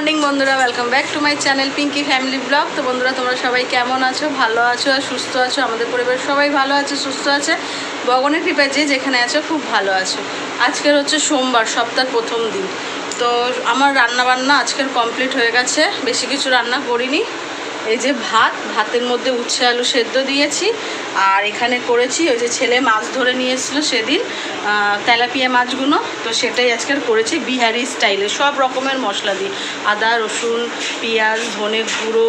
Morning বন্ধুরা welcome back to my channel Pinky family blog তো বন্ধুরা, তোমরা সবাই কেমন আছো? ভালো আছো আর সুস্থ আছো? আমাদের পরিবারের সবাই ভালো আছে, সুস্থ আছে? ভগবানের কৃপায় যে যেখানে আছো, খুব ভালো আছো। আজকের হচ্ছে সোমবার, সপ্তাহের প্রথম দিন। তো আমার রান্না বান্না আজকের কমপ্লিট হয়ে গেছে। বেশি কিছু রান্না করিনি। এই যে ভাত, ভাতের মধ্যে উচ্ছে আলু সেদ্ধ দিয়েছি। আর এখানে করেছি ওই যে ছেলে মাছ ধরে নিয়ে এসেছিল সেদিন তেলাপিয়া মাছগুলো। তো সেটাই আজকের করেছি বিহারি স্টাইলে সব রকমের মশলা দিই। আদা রসুন পেঁয়াজ ধনে গুঁড়ো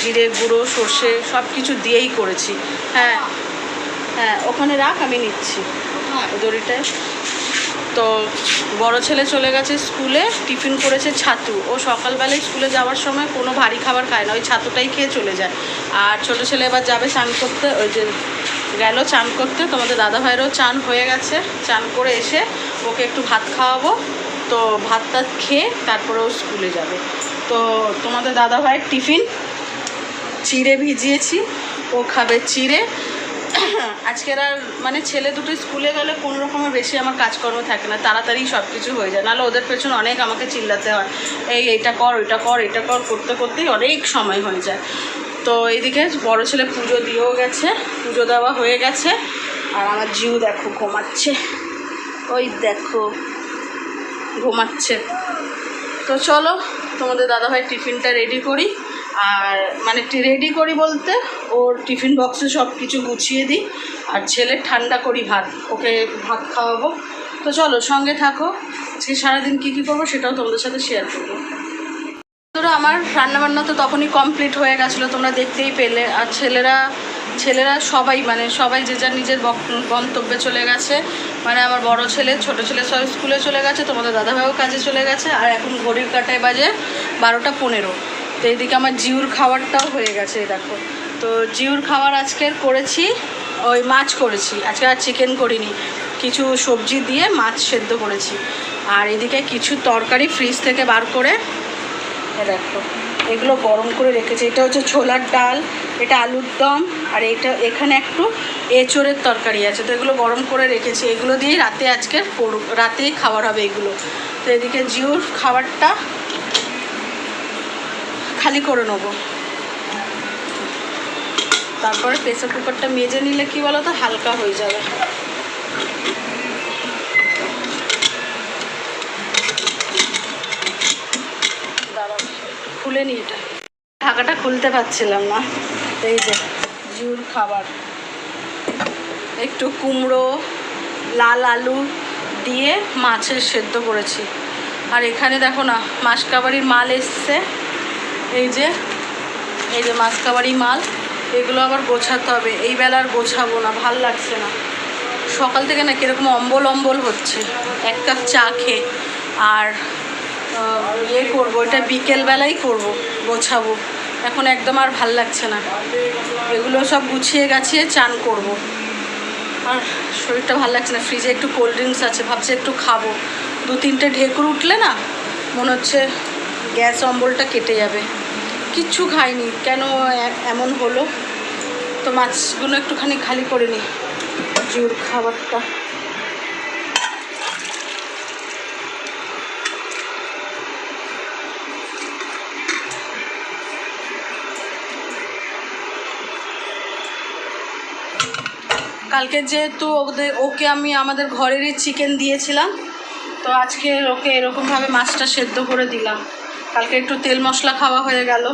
জিরে গুঁড়ো সর্ষে সব কিছু দিয়েই করেছি। হ্যাঁ হ্যাঁ ওখানে রাখ আমি নিচ্ছি। ওই দড়িটায়। তো বড় ছেলে চলে গেছে স্কুলে, টিফিন করেছে ছাতু। ও সকালবেলায় স্কুলে যাওয়ার সময় কোনো ভারী খাবার খায় না, ওই ছাতুটাই খেয়ে চলে যায়। আর ছোট ছেলে এবার যাবে চান করতে, ওই যে গেল চান করতে, তোমাদের দাদা ভাইয়েরও চান হয়ে গেছে, চান করে এসে ওকে একটু ভাত খাওয়াবো। তো ভাত টাত খেয়ে তারপরে ও স্কুলে যাবে। তো তোমাদের দাদা ভাইয়ের টিফিন, চিড়ে ভিজিয়েছি, ও খাবে চিড়ে। আজকের আর মানে ছেলে দুটো স্কুলে গেলে কোনো রকমের বেশি আমার কাজকর্ম থাকে না, তাড়াতাড়ি সব কিছু হয়ে যায়। নাহলে ওদের পেছনে অনেক আমাকে চিল্লাতে হয়। এই এইটা কর, ওইটা কর, এটা কর, করতে করতেই অনেক সময় হয়ে যায়। তো এইদিকে বড় ছেলে পুজো দিয়েও গেছে, পুজো দেওয়া হয়ে গেছে। আর আমার জিউ দেখো ঘুমাচ্ছে। ওই দেখো, ঘুমাচ্ছে। তো চলো, তোমাদের দাদাভাই টিফিনটা রেডি করি। আর মানে রেডি করি বলতে, ওর টিফিন বক্সে সব কিছু গুছিয়ে দিই, আর ছেলে ঠান্ডা করি ভাত, ওকে ভাত খাওয়াবো। তো চলো, সঙ্গে থাকো। আজকে সারাদিন কী কী করব সেটাও তোমাদের সাথে শেয়ার করব। ধরো আমার রান্নাবান্না তো তখনই কমপ্লিট হয়ে গেছিল, তোমরা দেখতেই পেলে। আর ছেলেরা ছেলেরা সবাই মানে সবাই যে যার নিজের গন্তব্যে চলে গেছে। মানে আমার বড় ছেলে, ছোট ছেলে সব স্কুলে চলে গেছে, তোমাদের দাদাভাইও কাজে চলে গেছে। আর এখন ঘড়ির কাটায় বাজে বারোটা পনেরো। তো এদিকে আমার জিউর খাবারটাও হয়ে গেছে দেখো। তো জিউর খাবার আজকের করেছি, ওই মাছ করেছি। আজকে আর চিকেন করিনি, কিছু সবজি দিয়ে মাছ সেদ্ধ করেছি। আর এদিকে কিছু তরকারি ফ্রিজ থেকে বার করে দেখো, এগুলো গরম করে রেখেছি। এটা হচ্ছে ছোলার ডাল, এটা আলুর দম, আর এটা এখানে একটু এঁচোড়ের তরকারি আছে। তো এগুলো গরম করে রেখেছি। এগুলো দিয়েই রাতে আজকে পড়ু রাতেই খাবার হবে এগুলো। তো এদিকে জিওর খাবারটা খালি করে নেব। তারপরে প্রেসার কুকারটা মেজে নিলে কি বলো তো হালকা হয়ে যাবে। খুলে নি এটা। ঢাকাটা খুলতে পারছিলাম না। এই যে জিউর খাবার। একটু কুমড়ো, লাল আলু দিয়ে মাছের সেদ্ধ করেছি। আর এখানে দেখো না, মাসকাবাড়ির মাল এসছে। এই যে এই যে মাসকাবাড়ি মাল, এগুলো আবার গোছাতে হবে। এই বেলা আর গোছাবো না, ভালো লাগছে না। সকাল থেকে না কীরকম অম্বল অম্বল হচ্ছে। এক কাপ চা খেয়ে। আর ইয়ে করব, এটা বিকেলবেলাই করব, গোছাবো। এখন একদম আর ভালো লাগছে না। এগুলো সব গুছিয়ে গাছিয়ে চান করব। আর শরীরটা ভালো লাগছে না ফ্রিজে একটু কোল্ড ড্রিঙ্কস আছে, ভাবছি একটু খাব। দু তিনটে ঢেকুর উঠলে না, মনে হচ্ছে গ্যাস অম্বলটা কেটে যাবে। কিচ্ছু খাইনি। কেন এমন হলো? তো মাছগুলো একটুখানি খালি করে নিই জোর খাবারটা। কালকে যেহেতু ওদের ওকে আমি আমাদের ঘরেরই চিকেন দিয়েছিলাম, তো আজকে ওকে এরকমভাবে মাছটা সেদ্ধ করে দিলাম। কালকে একটু তেল মশলা খাওয়া হয়ে গেল।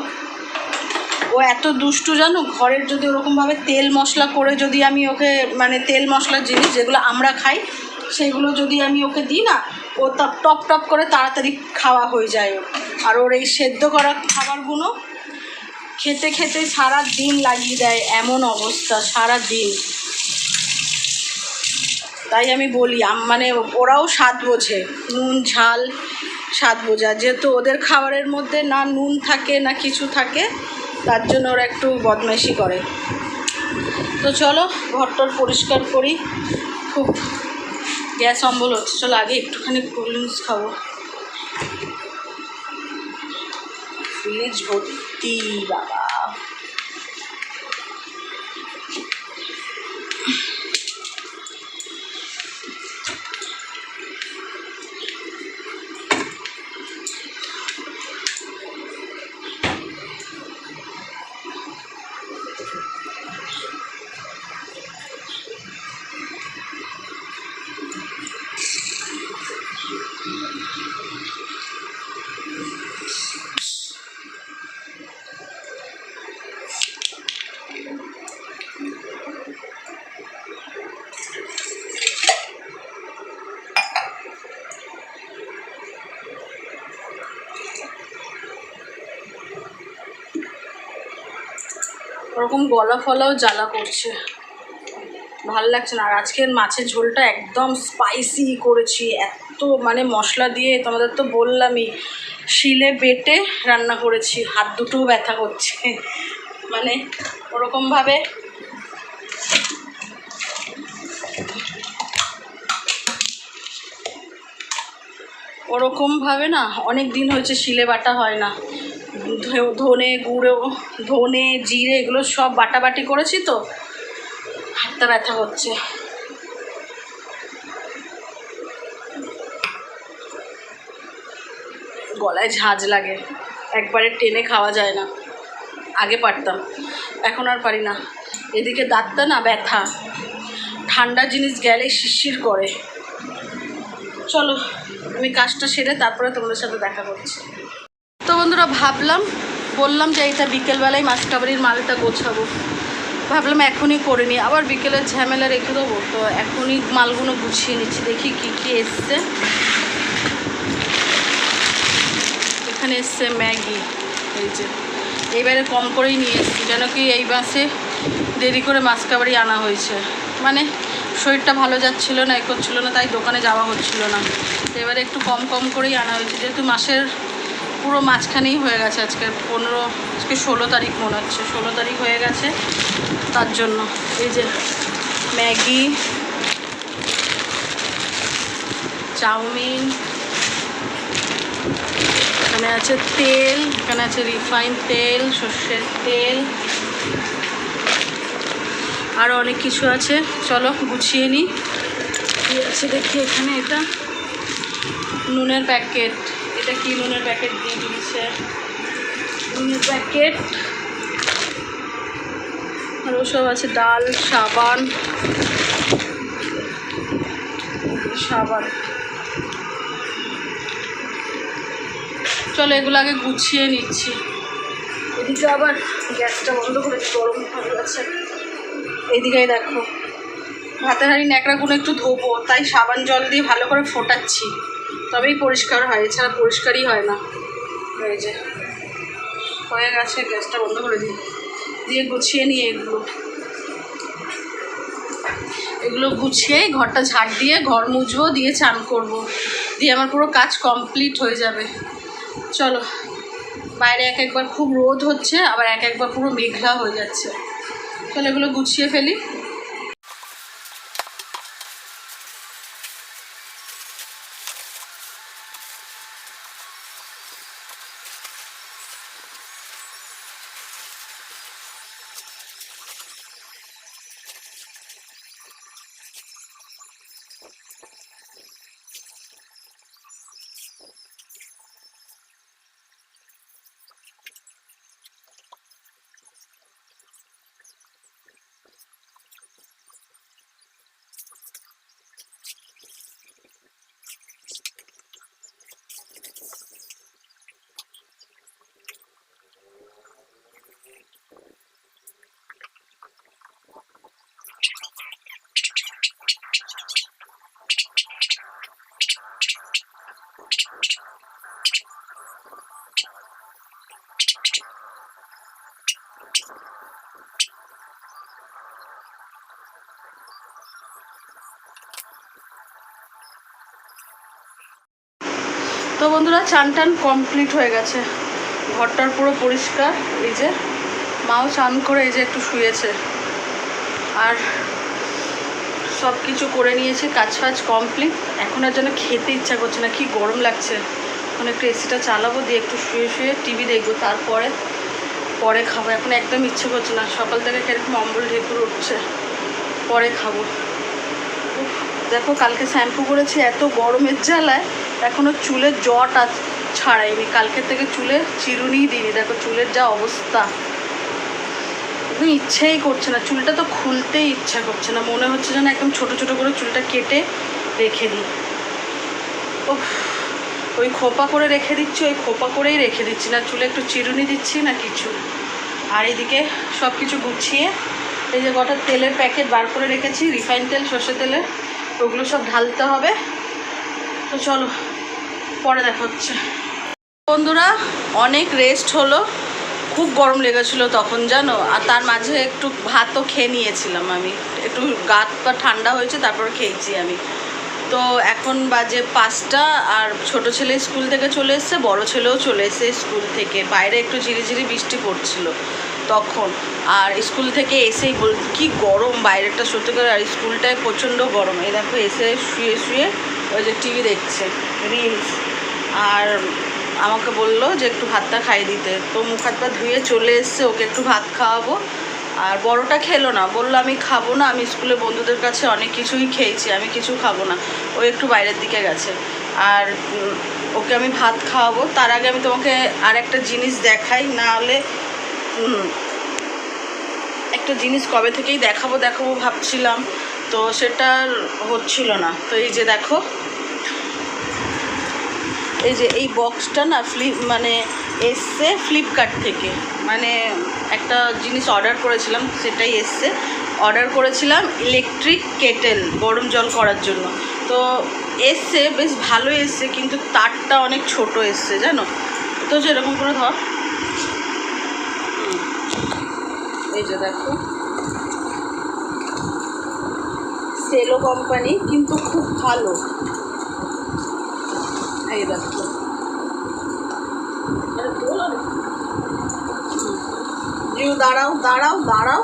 ও এত দুষ্টু জানো, ঘরের যদি ওরকমভাবে তেল মশলা করে যদি আমি ওকে মানে তেল মশলার জিনিস যেগুলো আমরা খাই, সেগুলো যদি আমি ওকে দিই না, ও টপ টপ করে তাড়াতাড়ি খাওয়া হয়ে যায় আর ওর এই সেদ্ধ করা খাবারগুলো খেতে খেতে সারা দিন লাগিয়ে দেয় এমন অবস্থা সারা দিন তাই আমি বলি মানে ওরাও স্বাদ বোঝে, নুন, ঝাল স্বাদ বোঝা। যেহেতু ওদের খাবারের মধ্যে না নুন থাকে, না কিছু থাকে, তার জন্য ওরা একটু বদমাইশি করে। তো চলো, ঘরটর পরিষ্কার করি। খুব গ্যাস অম্বল হচ্ছে। চলো, আগে একটুখানি কোল্ড ড্রিঙ্কস খাব। ফ্রিজ ভর্তি, বাবা। ওরকম গলা ফলাও জ্বালা করছে। ভালো লাগছে না। আর আজকের মাছের ঝোলটা একদম স্পাইসি করেছি। এত মানে মশলা দিয়ে তোমাদের তো বললামই, শিলে বেটে রান্না করেছি। হাত দুটোও ব্যথা করছে। মানে ওরকমভাবে ওরকমভাবে না, অনেক দিন হয়েছে শিলে বাটা হয় না। ধনে গুঁড়ো, ধনে, জিরে এগুলো সব বাটাবাটি করেছি তো। হাতটা ব্যথা হচ্ছে। গলায় ঝাঁজ লাগে। একবারে টেনে খাওয়া যায় না। আগে পারতাম, এখন আর পারি না। এদিকে দাঁতটা না ব্যথা। ঠান্ডা জিনিস গেলে শিরশির করে। চলো, আমি কাজটা সেরে তারপরে তোমাদের সাথে দেখা করছি। তো বন্ধুরা ভাবলাম, বললাম যে এইটা বিকেলবেলায় মাছকাবারির মালটা গোছাবো। ভাবলাম এখনই করে নিই। আবার বিকেলের ঝামেলা রেখে দেবো, তো এখনই মালগুলো গুছিয়ে নিচ্ছি। দেখি কী কী এসছে। এখানে এসছে ম্যাগি, এই যে। এইবারে কম করেই নিয়ে এসেছি, যেন কি এই মাসে দেরি করে মাছ কাবারি আনা হয়েছে। মানে শরীরটা ভালো যাচ্ছিল না, এ করছিল না, তাই দোকানে যাওয়া হচ্ছিল না। এবারে একটু কম কম করেই আনা হয়েছে। যেহেতু মাসের পুরো মাঝখানেই হয়ে গেছে আজকে পনেরো, আজকে ষোলো তারিখ মনে হচ্ছে, ষোলো তারিখ হয়ে গেছে। তার জন্য এই যে ম্যাগি, চাউমিন, এখানে আছে তেল, এখানে আছে রিফাইন তেল, সর্ষের তেল আরও অনেক কিছু আছে। চলো গুছিয়ে নিই আছে দেখি এখানে এটা? নুনের প্যাকেট। এটা কি নুনের প্যাকেট দিয়ে দিয়েছে? নুনের প্যাকেট আরও সব আছে, ডাল, সাবান। সাবান। চলো এগুলো আগে গুছিয়ে নিচ্ছি। এদিকে আবার গ্যাসটা বন্ধ করে গরম হয়ে গেছে। এদিকে দেখো, ভাতের হাঁড়ি ন্যাকড়াগুলো একটু ধোবো, তাই সাবান জল দিয়ে ভালো করে ফোটাচ্ছি। তবেই পরিষ্কার হয়, এছাড়া পরিষ্কারই হয় না। এই যে, হয়ে গেছে, গ্যাসটা বন্ধ করে দিই। দিয়ে গুছিয়ে নিয়ে এগুলো। এগুলো গুছিয়ে ঘরটা ঝাড় দিয়ে, ঘর মুছবো, দিয়ে চান করব। দিয়ে আমার পুরো কাজ কমপ্লিট হয়ে যাবে। চলো, বাইরে এক একবার খুব রোদ হচ্ছে, আবার এক একবার পুরো মেঘলা হয়ে যাচ্ছে। চলো এগুলো গুছিয়ে ফেলি। তো বন্ধুরা, চান টান কমপ্লিট হয়ে গেছে। ঘরটার পুরো পরিষ্কার, এই যে মাও চান করে এই যে একটু শুয়েছে। আর সব কিছু করে নিয়েছে, কাজ ফাজ কমপ্লিট এখন আর যেন খেতে ইচ্ছা করছে না, কি গরম লাগছে। এখন একটু এসিটা চালাবো, দিয়ে একটু শুয়ে শুয়ে টিভি দেখব, তারপরে, পরে খাব। এখন একদম ইচ্ছে করছে না, সকাল থেকে কীরকম অম্বল ঢেকুর উঠছে, পরে খাব। দেখো কালকে শ্যাম্পু করেছি, এত গরমের জ্বালায়। এখনও চুলের জট আছ ছাড়াইনি। কালকে থেকে চুলে চিরুনিই দিইনি। দেখো, চুলের যা অবস্থা। একদম ইচ্ছেই করছে না। চুলটা তো খুলতেই ইচ্ছা করছে না। মনে হচ্ছে যেন একদম ছোট ছোট করে চুলটা কেটে রেখে দিই। উফ, ওই খোপা করে রেখে দিচ্ছি, ওই খোপা করেই রেখে দিচ্ছি। না চুলে একটু চিরুনি দিচ্ছি, না কিছু। আর এদিকে সব কিছু গুছিয়ে, এই যে কটা তেলের প্যাকেট বার করে রেখেছি, রিফাইন তেল, সর্ষে তেলের, ওগুলো সব ঢালতে হবে। তো চলো পরে দেখা হচ্ছে। বন্ধুরা, অনেক রেস্ট হলো। খুব গরম লেগেছিল তখন, জানো? আর তার মাঝে একটু ভাতও খেয়ে নিয়েছিলাম আমি। একটু গাত পা ঠান্ডা হয়েছে, তারপর খেয়েছি আমি। তো এখন বাজে পাঁচটা, আর ছোট ছেলে স্কুল থেকে চলে এসছে, বড় ছেলেও চলে এসছে স্কুল থেকে। বাইরে একটু ঝিরিঝিরি বৃষ্টি পড়ছিল তখন। আর স্কুল থেকে এসেই বল, কি গরম বাইরেটা সত্যি করে। আর স্কুলটায় প্রচণ্ড গরম। এই দেখো, এসে শুয়ে শুয়ে ওই যে টিভি দেখছে রিলস আর আমাকে বলল যে একটু ভাতটা খাইয়ে দিতে। তো মুখ হাত পা ধুয়ে চলে এসছে, ওকে একটু ভাত খাওয়াবো। আর বড়টা খেলো না, বলল আমি খাব না, আমি স্কুলে বন্ধুদের কাছে অনেক কিছুই খেয়েছি, আমি কিছু খাব না। ও একটু বাইরের দিকে গেছে। আর ওকে আমি ভাত খাওয়াবো। তার আগে আমি তোমাকে আর একটা জিনিস দেখাই, না হলে একটা জিনিস কবে থেকেই দেখাবো দেখাবো ভাবছিলাম, তো সেটা হচ্ছিল না। তো এই যে দেখো এই যে এই বক্সটা না ফ্লিপ মানে এসছে ফ্লিপকার্ট থেকে। মানে একটা জিনিস অর্ডার করেছিলাম, সেটাই এসছে। অর্ডার করেছিলাম ইলেকট্রিক কেটেল গরম জল করার জন্য। তো এসছে, বেশ ভালো এসছে, কিন্তু তারটা অনেক ছোট এসছে, জানো? তো যেরকম করে ধর। এই যে দেখো। সেলো কোম্পানি কিন্তু খুব ভালো। এই দেখো আরে তোলো না। হুম। জিউ দাঁড়াও দাঁড়াও দাঁড়াও।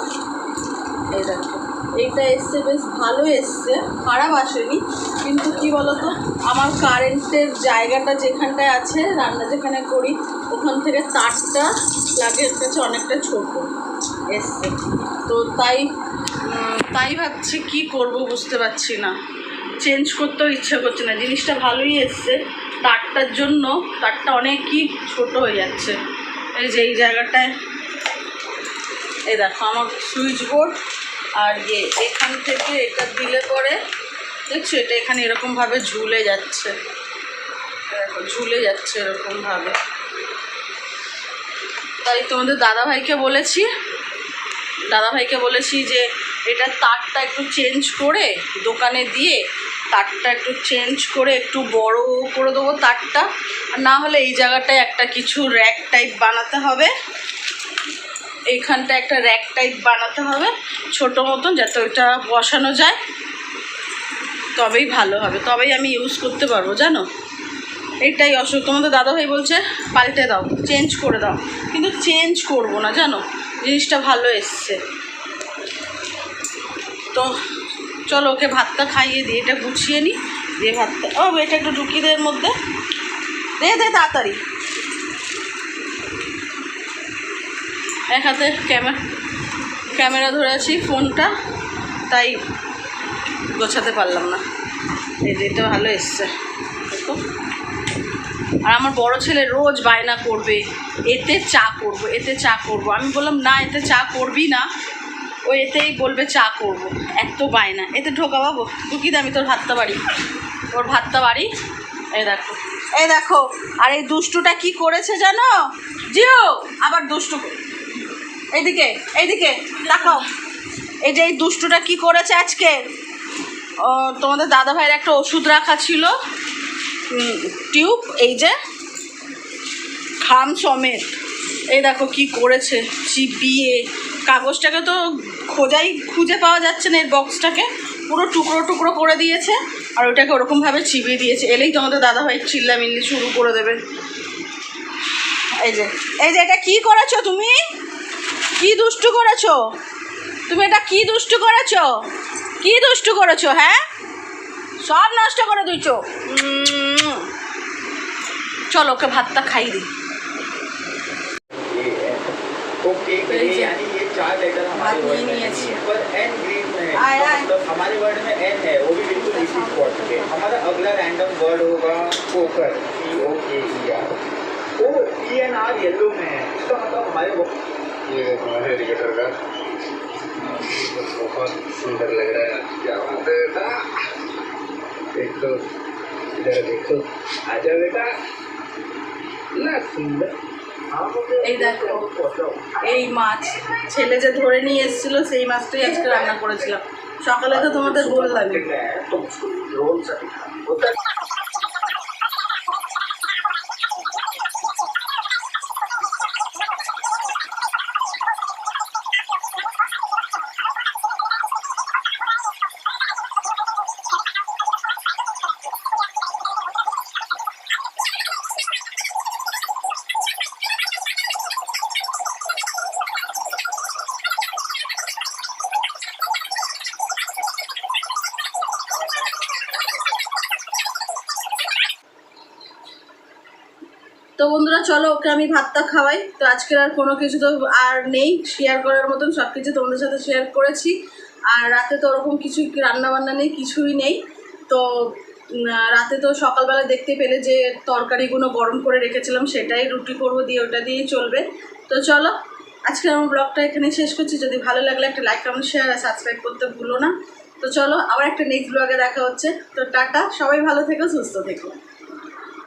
এই দেখো, এইটা এসছে, বেশ ভালো এসছে। খারাপ আসেনি, কিন্তু কি বলতো, আমার কারেন্টের জায়গাটা যেখানটায় আছে, রান্না যেখানে করি, ওখান থেকে তারটা প্লাগের কাছে অনেকটা ছোট এসছে। তো তাই তাই ভাবছি কি করব বুঝতে পারছি না। চেঞ্জ করতেও ইচ্ছা করছে না, জিনিসটা ভালোই এসছে। তারটার জন্য তারটা অনেকই ছোট হয়ে যাচ্ছে। এই যে এই জায়গাটায়, এই দেখো আমার সুইচ বোর্ড আর ইয়ে এখান থেকে এটা দিলে পরে, দেখছ এটা এখানে এরকমভাবে ঝুলে যাচ্ছে। দেখো, ঝুলে যাচ্ছে এরকমভাবে তাই তোমাদের দাদাভাইকে বলেছি দাদাভাইকে বলেছি যে এটা তারটা একটু চেঞ্জ করে দোকানে দিয়ে তারটা একটু চেঞ্জ করে একটু বড় করে দেবো তারটা। আর না হলে এই জায়গাটায় একটা কিছু র্যাক টাইপ বানাতে হবে। এইখানটা একটা র্যাক টাইপ বানাতে হবে, ছোট মতন যাতে ওইটা বসানো যায়। তবেই ভালো হবে, তবেই আমি ইউজ করতে পারব, জানো? এটাই অসুখ তোমাদের দাদাভাই বলছে, পাল্টে দাও চেঞ্জ করে দাও। কিন্তু চেঞ্জ করব না, জানো? জিনিসটা ভালো এসছে। তো চলো ওকে ভাতটা খাইয়ে দিই, এটা গুছিয়ে নিই। দিয়ে ভাতটা, ও, এটা একটু ঢুকিয়ে দে এর মধ্যে। দে দে তাড়াতাড়ি। এক হাতে ক্যামেরা ক্যামেরা ধরে আছি ফোনটা, তাই গোছাতে পারলাম না। এই যে এটা ভালো এসছে, দেখো। আর আমার বড় ছেলে রোজ বায়না করবে, এতে চা করব, এতে চা করব। আমি বললাম, না, এতে চা করবি না। ও এতেই বলবে চা করব। এত বায়না। এতে ঢোকা বাবু ঢুকি দে, আমি তোর ভাতটা বাড়ি। তোর ভাতটা বাড়ি। এই দেখো। এই দেখো। আর এই দুষ্টুটা কি করেছে জানো? জিও আবার দুষ্টু। এইদিকে এইদিকে, তাকাও। এই যে এই দুষ্টুটা কি করেছে আজকে? তোমাদের দাদা ভাইয়ের একটা ওষুধ রাখা ছিল। টিউব, এই যে খাম সমেত। এই দেখো কি করেছে। চিবিয়ে কাগজটাকে তো খোঁজাই, খুঁজে পাওয়া যাচ্ছে না এর বক্সটাকে পুরো টুকরো টুকরো করে দিয়েছে আর ওটাকে ওরকমভাবে চিবিয়ে দিয়েছে। এলেই তোমাদের দাদা ভাই চিল্লামিল্লি শুরু করে দেবে। এই যে এই যে এটা কি করেছ তুমি? কি দুষ্টু করেছ? তুমি এটা কি দুষ্টু করেছ? কি দুষ্টু করেছ হ্যাঁ? সব নষ্ট করে উম। চলো ওকে ভাতটা খাই দিই। लेटर हमारे वर्ड में है। है। पर एन ग्रीन में है आए, आए। मतलब हमारे वर्ड में एन है वो भी बिल्कुल इसी स्पॉट पे। हमारा अगला रैंडम वर्ड होगा poker C O K E R O E N R yellow में है मतलब हमारे वो ये देखो हेलीकॉप्टर का। बहुत सुंदर लग रहा है। क्या बात है बेटा? देख लो इधर देखो आजा बेटा। ना सुंदर। हाँ এই দেখো, এই মাছ ছেলে যে ধরে নিয়ে এসেছিল, সেই মাছটাই আজকে রান্না করেছিলাম। সকালে তো তোমাদের বললাম তো বন্ধুরা, চলো ওকে আমি ভাতটা খাওয়াই। তো আজকের আর কোনো কিছু তো আর নেই। শেয়ার করার মতন সব কিছু তোমাদের সাথে শেয়ার করেছি। আর রাতে তো ওরকম কিছুই রান্না বান্না নেই, কিছুই নেই। তো রাতে তো সকালবেলা দেখতে পেলে যে তরকারিগুলো গরম করে রেখেছিলাম, সেটাই রুটি করব দিয়ে ওটা দিয়েই চলবে। তো চলো, আজকে আমার ব্লগটা এখানে শেষ করছি। যদি ভালো লাগলে একটা লাইক কমেন্ট শেয়ার আর সাবস্ক্রাইব করতে ভুলো না। তো চলো, আবার একটা নেক্সট ব্লগে দেখা হচ্ছে। তো টাটা, সবাই ভালো থেকো, সুস্থ থেকো।